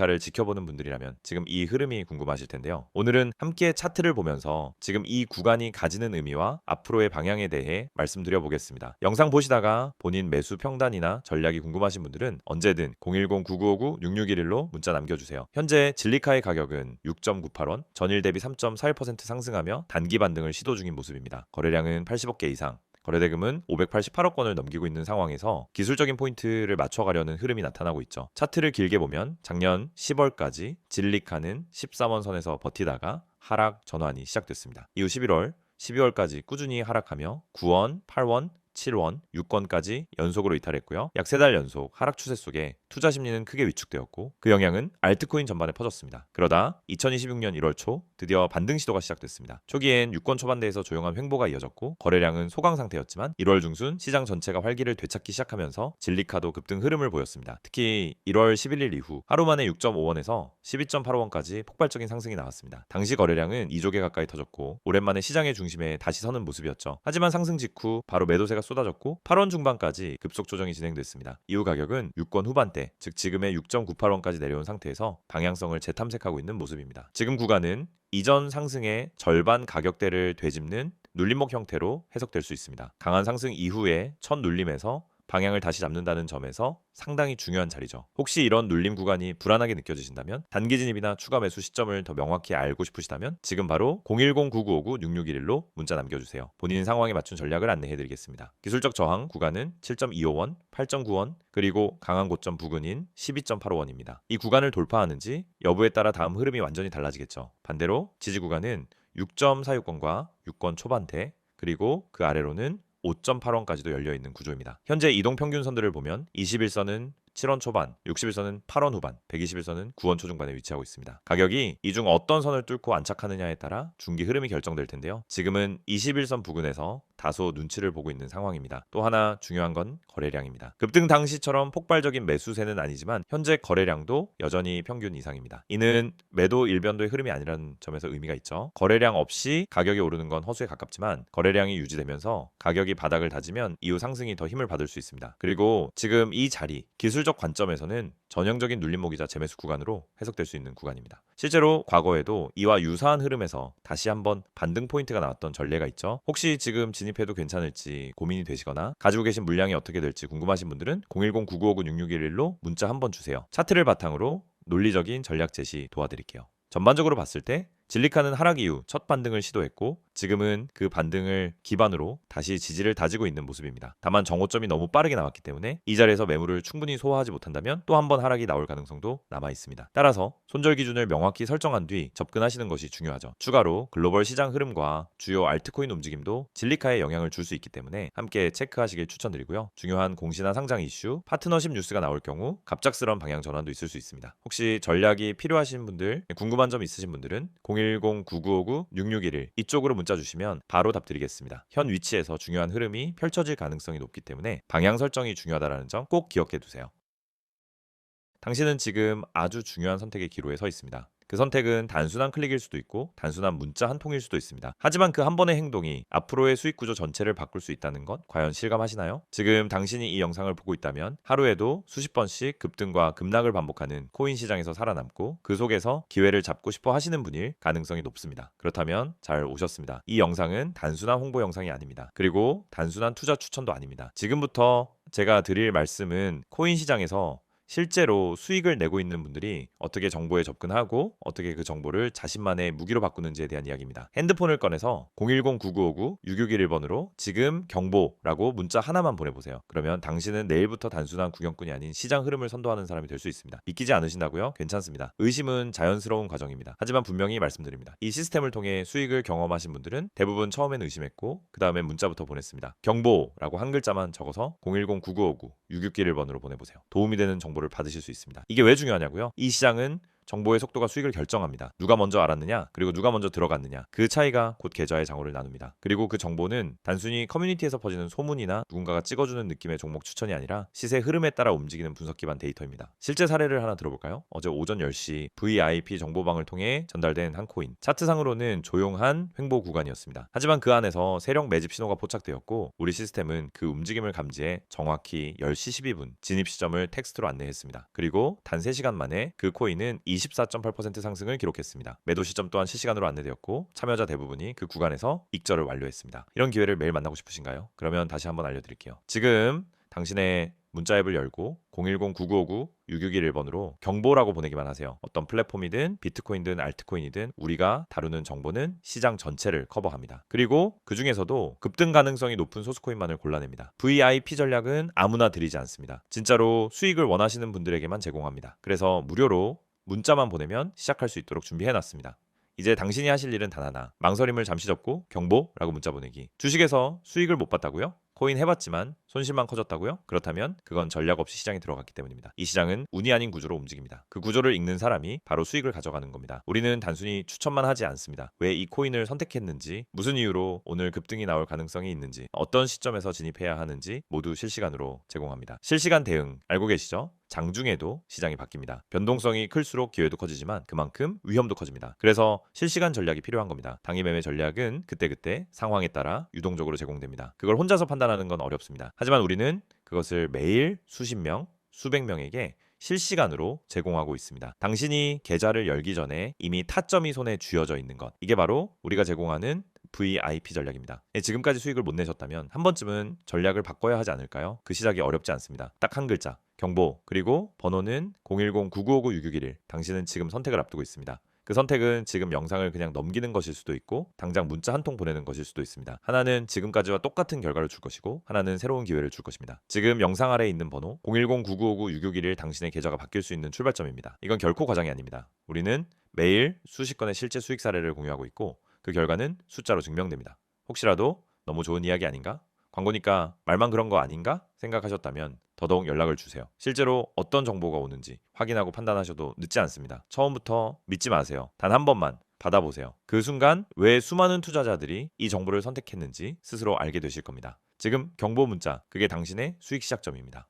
진리카를 지켜보는 분들이라면 지금 이 흐름이 궁금하실 텐데요. 오늘은 함께 차트를 보면서 지금 이 구간이 가지는 의미와 앞으로의 방향에 대해 말씀드려 보겠습니다. 영상 보시다가 본인 매수 평단이나 전략이 궁금하신 분들은 언제든 010-9959-6611로 문자 남겨주세요. 현재 진리카의 가격은 6.98원, 전일 대비 3.41% 상승하며 단기 반등을 시도 중인 모습입니다. 거래량은 80억 개 이상, 거래대금은 588억 원을 넘기고 있는 상황에서 기술적인 포인트를 맞춰가려는 흐름이 나타나고 있죠. 차트를 길게 보면 작년 10월까지 진리카는 13원 선에서 버티다가 하락 전환이 시작됐습니다. 이후 11월, 12월까지 꾸준히 하락하며 9원, 8원, 7원, 6권까지 연속으로 이탈했고요. 약세달 연속 하락 추세 속에 투자 심리는 크게 위축되었고 그 영향은 알트코인 전반에 퍼졌습니다. 그러다 2026년 1월 초 드디어 반등 시도가 시작됐습니다. 초기엔 6권 초반대에서 조용한 횡보가 이어졌고 거래량은 소강 상태였지만 1월 중순 시장 전체가 활기를 되찾기 시작하면서 진리카도 급등 흐름을 보였습니다. 특히 1월 11일 이후 하루 만에 6.5원에서 12.85원까지 폭발적인 상승이 나왔습니다. 당시 거래량은 2조 개 가까이 터졌고 오랜만에 시장의 중심에 다시 서는 모습이었죠. 하지만 상승 직후 바로 매도세가 쏟아졌고 8원 중반까지 급속 조정이 진행됐습니다. 이후 가격은 6권 후반대, 즉 지금의 6.98원까지 내려온 상태에서 방향성을 재탐색하고 있는 모습입니다. 지금 구간은 이전 상승의 절반 가격대를 되짚는 눌림목 형태로 해석될 수 있습니다. 강한 상승 이후에 첫 눌림에서 방향을 다시 잡는다는 점에서 상당히 중요한 자리죠. 혹시 이런 눌림 구간이 불안하게 느껴지신다면 단기 진입이나 추가 매수 시점을 더 명확히 알고 싶으시다면 지금 바로 010-9959-6611로 문자 남겨주세요. 본인 상황에 맞춘 전략을 안내해드리겠습니다. 기술적 저항 구간은 7.25원, 8.9원, 그리고 강한 고점 부근인 12.85원입니다. 이 구간을 돌파하는지 여부에 따라 다음 흐름이 완전히 달라지겠죠. 반대로 지지 구간은 6.46원과 6권 초반대 그리고 그 아래로는 5.8원까지도 열려 있는 구조입니다. 현재 이동 평균선들을 보면 21선은 7원 초반, 61선은 8원 후반, 121선은 9원 초중반에 위치하고 있습니다. 가격이 이 중 어떤 선을 뚫고 안착하느냐에 따라 중기 흐름이 결정될 텐데요. 지금은 21선 부근에서 다소 눈치를 보고 있는 상황입니다. 또 하나 중요한 건 거래량입니다. 급등 당시처럼 폭발적인 매수세는 아니지만 현재 거래량도 여전히 평균 이상입니다. 이는 매도 일변도의 흐름이 아니라는 점에서 의미가 있죠. 거래량 없이 가격이 오르는 건 허수에 가깝지만 거래량이 유지되면서 가격이 바닥을 다지면 이후 상승이 더 힘을 받을 수 있습니다. 그리고 지금 이 자리 기술적 관점에서는 전형적인 눌림목이자 재매수 구간으로 해석될 수 있는 구간입니다. 실제로 과거에도 이와 유사한 흐름에서 다시 한번 반등 포인트가 나왔던 전례가 있죠. 혹시 지금 진입해도 괜찮을지 고민이 되시거나 가지고 계신 물량이 어떻게 될지 궁금하신 분들은 010-9959-6611로 문자 한번 주세요. 차트를 바탕으로 논리적인 전략 제시 도와드릴게요. 전반적으로 봤을 때 진리카는 하락 이후 첫 반등을 시도했고 지금은 그 반등을 기반으로 다시 지지를 다지고 있는 모습입니다. 다만 정오점이 너무 빠르게 나왔기 때문에 이 자리에서 매물을 충분히 소화하지 못한다면 또 한 번 하락이 나올 가능성도 남아 있습니다. 따라서 손절 기준을 명확히 설정한 뒤 접근하시는 것이 중요하죠. 추가로 글로벌 시장 흐름과 주요 알트코인 움직임도 진리카에 영향을 줄 수 있기 때문에 함께 체크하시길 추천드리고요. 중요한 공시나 상장 이슈, 파트너십 뉴스가 나올 경우 갑작스러운 방향 전환도 있을 수 있습니다. 혹시 전략이 필요하신 분들, 궁금한 점 있으신 분들은 010-9959-6611 이쪽으로 문자 주시면 바로 답드리겠습니다. 현 위치에서 중요한 흐름이 펼쳐질 가능성이 높기 때문에 방향 설정이 중요하다는 점 꼭 기억해 두세요. 당신은 지금 아주 중요한 선택의 기로에 서 있습니다. 그 선택은 단순한 클릭일 수도 있고 단순한 문자 한 통일 수도 있습니다. 하지만 그 한 번의 행동이 앞으로의 수익 구조 전체를 바꿀 수 있다는 것 과연 실감하시나요? 지금 당신이 이 영상을 보고 있다면 하루에도 수십 번씩 급등과 급락을 반복하는 코인 시장에서 살아남고 그 속에서 기회를 잡고 싶어 하시는 분일 가능성이 높습니다. 그렇다면 잘 오셨습니다. 이 영상은 단순한 홍보 영상이 아닙니다. 그리고 단순한 투자 추천도 아닙니다. 지금부터 제가 드릴 말씀은 코인 시장에서 실제로 수익을 내고 있는 분들이 어떻게 정보에 접근하고 어떻게 그 정보를 자신만의 무기로 바꾸는지에 대한 이야기입니다. 핸드폰을 꺼내서 010-9959-6611번으로 지금 경보라고 문자 하나만 보내보세요. 그러면 당신은 내일부터 단순한 구경꾼이 아닌 시장 흐름을 선도하는 사람이 될 수 있습니다. 믿기지 않으신다고요? 괜찮습니다. 의심은 자연스러운 과정입니다. 하지만 분명히 말씀드립니다. 이 시스템을 통해 수익을 경험하신 분들은 대부분 처음에는 의심했고 그 다음에 문자부터 보냈습니다. 경보라고 한 글자만 적어서 010-9959-6611번으로 보내보세요. 도움이 되는 정보 정보를 받으실 수 있습니다. 이게 왜 중요하냐고요? 이 시장은 정보의 속도가 수익을 결정합니다. 누가 먼저 알았느냐, 그리고 누가 먼저 들어갔느냐. 그 차이가 곧 계좌의 장호를 나눕니다. 그리고 그 정보는 단순히 커뮤니티에서 퍼지는 소문이나 누군가가 찍어주는 느낌의 종목 추천이 아니라 시세 흐름에 따라 움직이는 분석 기반 데이터입니다. 실제 사례를 하나 들어볼까요? 어제 오전 10시 VIP 정보방을 통해 전달된 한 코인. 차트상으로는 조용한 횡보 구간이었습니다. 하지만 그 안에서 세력 매집 신호가 포착되었고 우리 시스템은 그 움직임을 감지해 정확히 10시 12분 진입 시점을 텍스트로 안내했습니다. 그리고 단 3시간 만에 그 코인은 24.8% 상승을 기록했습니다. 매도 시점 또한 실시간으로 안내되었고 참여자 대부분이 그 구간에서 익절을 완료했습니다. 이런 기회를 매일 만나고 싶으신가요? 그러면 다시 한번 알려드릴게요. 지금 당신의 문자 앱을 열고 010-9959-6611번으로 경보라고 보내기만 하세요. 어떤 플랫폼이든 비트코인든 알트코인이든 우리가 다루는 정보는 시장 전체를 커버합니다. 그리고 그 중에서도 급등 가능성이 높은 소스코인만을 골라냅니다. VIP 전략은 아무나 드리지 않습니다. 진짜로 수익을 원하시는 분들에게만 제공합니다. 그래서 무료로 문자만 보내면 시작할 수 있도록 준비해놨습니다. 이제 당신이 하실 일은 단 하나. 망설임을 잠시 접고 경보라고 문자 보내기. 주식에서 수익을 못 봤다고요? 코인 해봤지만 손실만 커졌다고요? 그렇다면 그건 전략 없이 시장에 들어갔기 때문입니다. 이 시장은 운이 아닌 구조로 움직입니다. 그 구조를 읽는 사람이 바로 수익을 가져가는 겁니다. 우리는 단순히 추천만 하지 않습니다. 왜 이 코인을 선택했는지, 무슨 이유로 오늘 급등이 나올 가능성이 있는지, 어떤 시점에서 진입해야 하는지 모두 실시간으로 제공합니다. 실시간 대응 알고 계시죠? 장중에도 시장이 바뀝니다. 변동성이 클수록 기회도 커지지만 그만큼 위험도 커집니다. 그래서 실시간 전략이 필요한 겁니다. 당일 매매 전략은 그때그때 상황에 따라 유동적으로 제공됩니다. 그걸 혼자서 판단하는 건 어렵습니다. 하지만 우리는 그것을 매일 수십 명, 수백 명에게 실시간으로 제공하고 있습니다. 당신이 계좌를 열기 전에 이미 타점이 손에 쥐어져 있는 것. 이게 바로 우리가 제공하는 VIP 전략입니다. 예, 지금까지 수익을 못 내셨다면 한 번쯤은 전략을 바꿔야 하지 않을까요? 그 시작이 어렵지 않습니다. 딱 한 글자. 경보 그리고 번호는 010-9959-6611 당신은 지금 선택을 앞두고 있습니다. 그 선택은 지금 영상을 그냥 넘기는 것일 수도 있고 당장 문자 한 통 보내는 것일 수도 있습니다. 하나는 지금까지와 똑같은 결과를 줄 것이고 하나는 새로운 기회를 줄 것입니다. 지금 영상 아래에 있는 번호 010-9959-6611 당신의 계좌가 바뀔 수 있는 출발점입니다. 이건 결코 과장이 아닙니다. 우리는 매일 수십 건의 실제 수익 사례를 공유하고 있고 그 결과는 숫자로 증명됩니다. 혹시라도 너무 좋은 이야기 아닌가? 광고니까 말만 그런 거 아닌가? 생각하셨다면 더더욱 연락을 주세요. 실제로 어떤 정보가 오는지 확인하고 판단하셔도 늦지 않습니다. 처음부터 믿지 마세요. 단 한 번만 받아보세요. 그 순간 왜 수많은 투자자들이 이 정보를 선택했는지 스스로 알게 되실 겁니다. 지금 경보 문자, 그게 당신의 수익 시작점입니다.